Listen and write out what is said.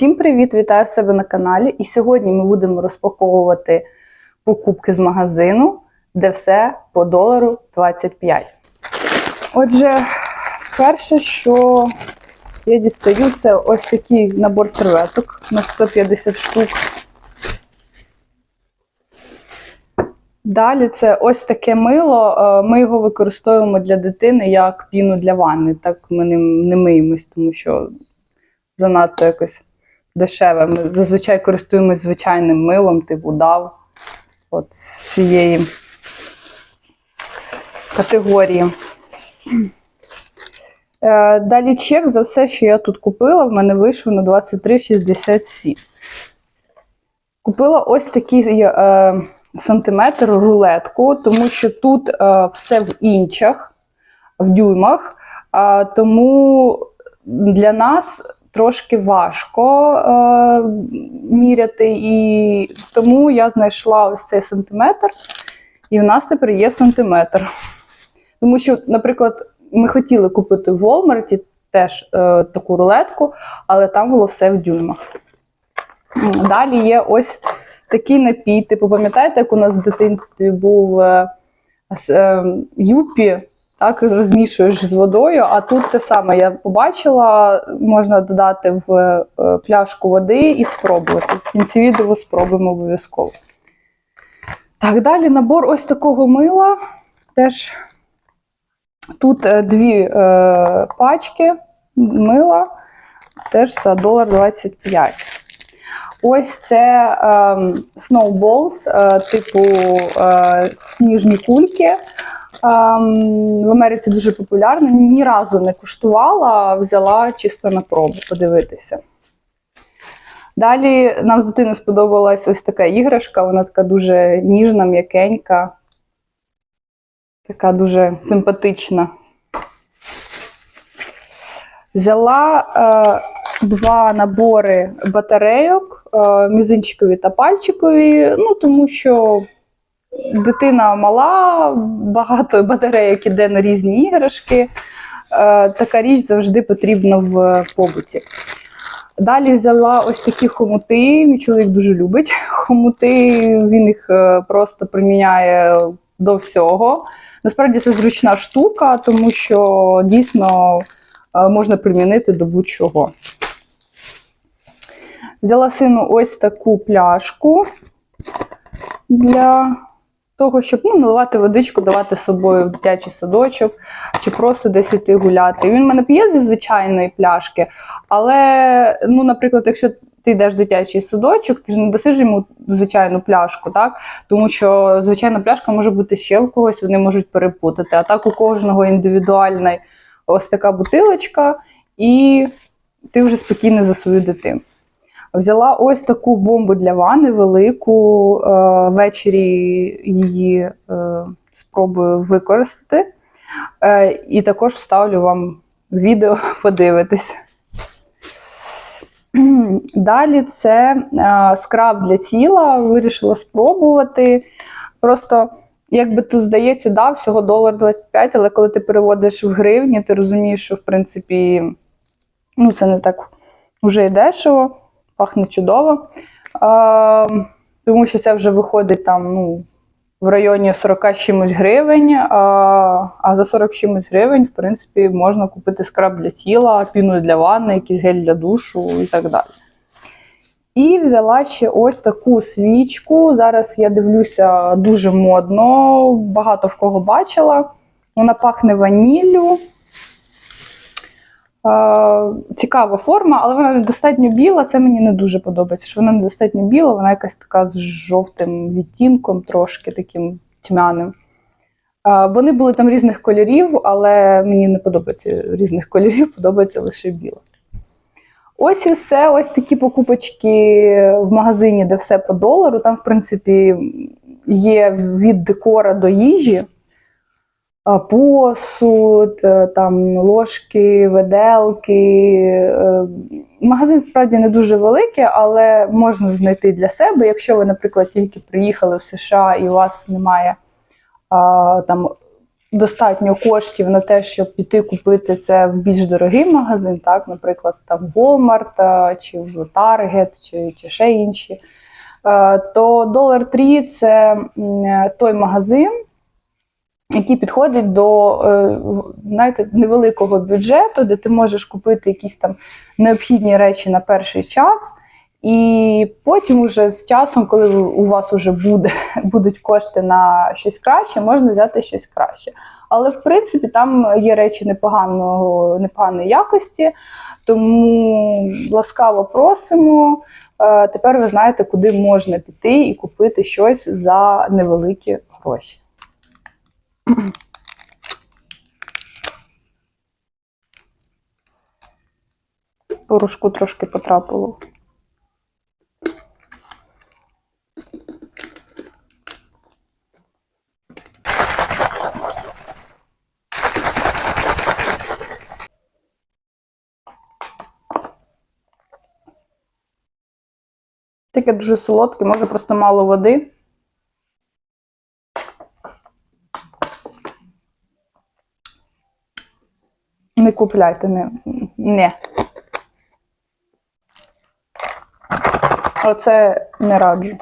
Всім привіт! Вітаю себе на каналі. І сьогодні ми будемо розпаковувати покупки з магазину, де все по долару 25. Отже, перше, що я дістаю, це ось такий набор серветок на 150 штук. Далі це ось таке мило. Е, Ми його використовуємо для дитини як піну для ванни. Так ми ним не миємось, тому що занадто якось дешеве. Ми зазвичай користуємось звичайним милом, типу дав от з цієї категорії. Е, Далі чек за все, що я тут купила, в мене вийшов на 23,67. Купила ось такий е, сантиметр рулетку, тому що тут е, все в інчах, в дюймах. Е, тому для нас трошки важко е, міряти, і тому я знайшла ось цей сантиметр, і в нас тепер є сантиметр. Тому що, наприклад, ми хотіли купити в Walmart теж е, таку рулетку, але там було все в дюймах. Далі є ось такий напій. Типу, пам'ятаєте, як у нас в дитинстві був е, е, юпі, так, розмішуєш з водою, а тут те саме я побачила, можна додати в е, пляшку води і спробувати. В кінці відео спробуємо обов'язково. Так, далі набор ось такого мила. Теж тут е, дві е, пачки мила, теж за долар 25. Ось це ем, snowballs, е, типу е, сніжні кульки. Ем, в Америці дуже популярна. Ні разу не куштувала, взяла чисто на пробу подивитися. Далі нам з дитиною сподобалась ось така іграшка, вона така дуже ніжна, м'якенька, така дуже симпатична. Взяла е, два набори батарейок, е, мізинчикові та пальчикові, ну тому що дитина мала, багато батарейок іде на різні іграшки. Е, така річ завжди потрібна в побуті. Далі взяла ось такі хомути. Мій чоловік дуже любить хомути, він їх е, просто приміняє до всього. Насправді це зручна штука, тому що дійсно е, можна примінити до будь-чого. Взяла сину ось таку пляшку для того, щоб ну, наливати водичку, давати з собою в дитячий садочок чи просто десь іти гуляти. Він в мене п'є зі звичайної пляшки, але, ну, наприклад, якщо ти йдеш в дитячий садочок, ти ж не дасиш йому звичайну пляшку, так? Тому що звичайна пляшка може бути ще в когось, вони можуть перепутати. А так у кожного індивідуальна ось така бутилочка, і ти вже спокійно за свою дитину. Взяла ось таку бомбу для ванни велику. Е, ввечері її е, спробую використати. Е, і також вставлю вам відео подивитись. Далі це скраб для тіла. Вирішила спробувати. Просто, якби тут здається, да, всього долар 25, але коли ти переводиш в гривні, ти розумієш, що в принципі ну, це не так вже і дешево, пахне чудово. А, тому що це вже виходить там, ну, в районі 40 чимось гривень, а, а за 40 чимось гривень, в принципі, можна купити скраб для тіла, піну для ванни, якийсь гель для душу і так далі. І взяла ще ось таку свічку. Зараз я дивлюся дуже модно, багато в кого бачила. Вона пахне ваніллю. Е, Цікава форма, але вона недостатньо біла. Це мені не дуже подобається. Що вона недостатньо біла, вона якась така з жовтим відтінком, трошки таким тьмяним. Е, Вони були там різних кольорів, але мені не подобається різних кольорів, подобається лише біла. Ось і все. Ось такі покупочки в магазині, де все по долару. Там, в принципі, є від декора до їжі. А, Посуд, е, там ложки, виделки. Е, Магазин справді не дуже великий, але можна знайти для себе. Якщо ви, наприклад, тільки приїхали в США і у вас немає там достатньо коштів на те, щоб піти купити це в більш дорогий магазин, так, наприклад, там Walmart е, чи в Target, чи, чи ще інші, е, то Dollar Tree – це той магазин, який підходить до е, знаєте, невеликого бюджету, де ти можеш купити якісь там необхідні речі на перший час. І потім, уже з часом, коли у вас вже буде, будуть кошти на щось краще, можна взяти щось краще. Але в принципі там є речі непоганого, непоганої якості, тому ласкаво просимо. Е, Тепер ви знаєте, куди можна піти і купити щось за невеликі гроші. Порошку трошки потрапило. Таке дуже солодке, може просто мало води. Не купляйте, не. не. Оце не раджу.